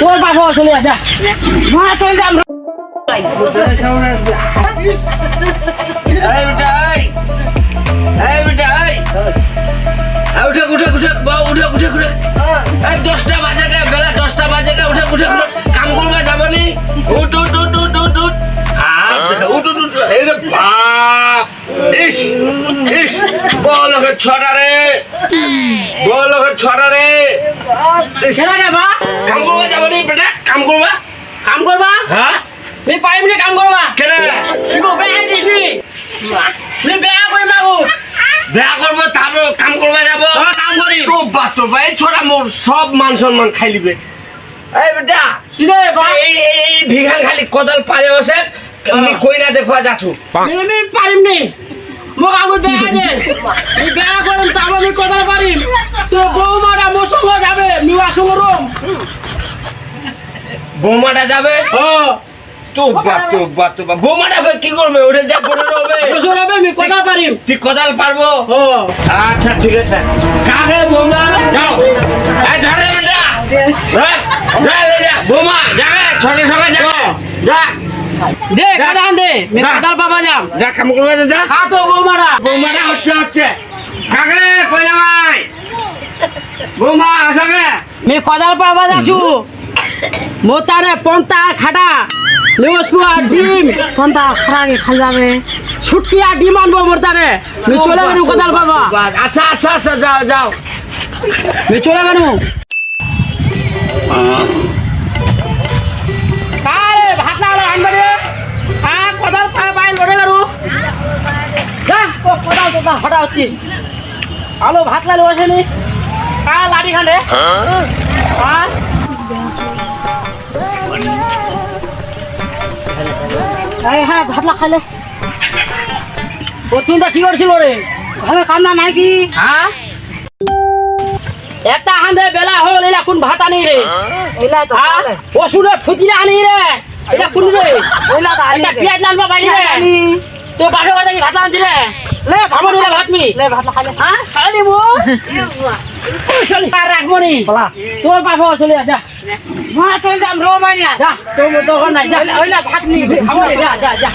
তোর বাবা চলে যা মা চলে এই উঠে উঠে উঠে বাবা উঠে উঠে উঠে দশটা বাজে গে বেলা দশটা বাজে গে উঠে উঠে কাম করবে যাবনি উঠ উঠ উঠ উঠ উঠ ছটা রে। বল ছটা রে। সেরা রে বা কাম করবে যাবনি বেটা? কাম করবা? কাম করবা? হ্যাঁ? মি পাইম নি কাম করবা। কেন? ইবো বেয়া দিস নি? নি বেয়া করি মাগু বেয়া করব তারপর কাম করবা যাব। তো কাম করি তো বাতো ভাই ছোড়া মোর সব মান সম্মান খাই লিবে। এই বেটা কি রে বা এই এই ভিখান খালি কোদাল পারে বসে আমি কই না দেখবা যাচ্ছু। মি মি পারিম নি। মোক আগু বেয়া দে। বেয়া করিম তারপর আমি কথা বৌমারা মোর সঙ্গে সঙ্গে যাবে? ও। তো বৌমাটা কি করবে? যা করে হবে বসে রবে মি কথা পারিম তুই কোদাল পারব? ও। আচ্ছা ঠিক আছে। কাকে বৌমা? যাও। এই ধরে বেটা হ্যাঁ যা ले जा বৌমা যা ছোট সকাল যা। যা। দে কথা দে। মি যা। বাবা যাম। যা কাম করবে যা, যা। হা তো বৌমারা বৌমাটা হচ্ছে হচ্ছে। কাকে? কইলা ভাই? বৌমা আসাকে মি কদাল পাবা যাচ্ছু মোতারে পন্তা খাটা লেবসপু আর ডিম। পন্তা খারাগে খাল যাবে। ছুটকি আর ডিম আনব মোতারে। মি চলে গেলু কদাল পাবা আচ্ছা আচ্ছা আচ্ছা যাও যাও। মি চলে গেলু। কারে ভাত না হলে আনবে রে। আ কদাল পা বাই লড়ে গেলু। যা ও কদাল হটা হচ্ছি। আলো ভাত লালো আসেনি কা লাড়ি খানে হ্যাঁ এই হ্যাঁ ভাত লা খাইলে। ও তুমি তো কি করছিল রে? ঘরে কান্না নাই কি? হ্যাঁ? একটা হান্দে বেলা হল এলা কোন ভাত আনি রে? এলা তো ওষুধে ফুটিলে আনি রে। এটা কোন রে? এলা আনি পেঁয়াজ লালবা বাইরে রে। তো করে ভাত আনছি রে? লে ভাবো রে ভাত মি লে ভাত হ্যাঁ? খাই দিবো চলি আর রাখব নি তোর বাপে চলে যা। মা চল যাম রো মাইয়া যা তোর দোকান নাই যা। ওইলা ভাত নি খাব যা যা। যা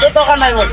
তোর দোকান নাই বল।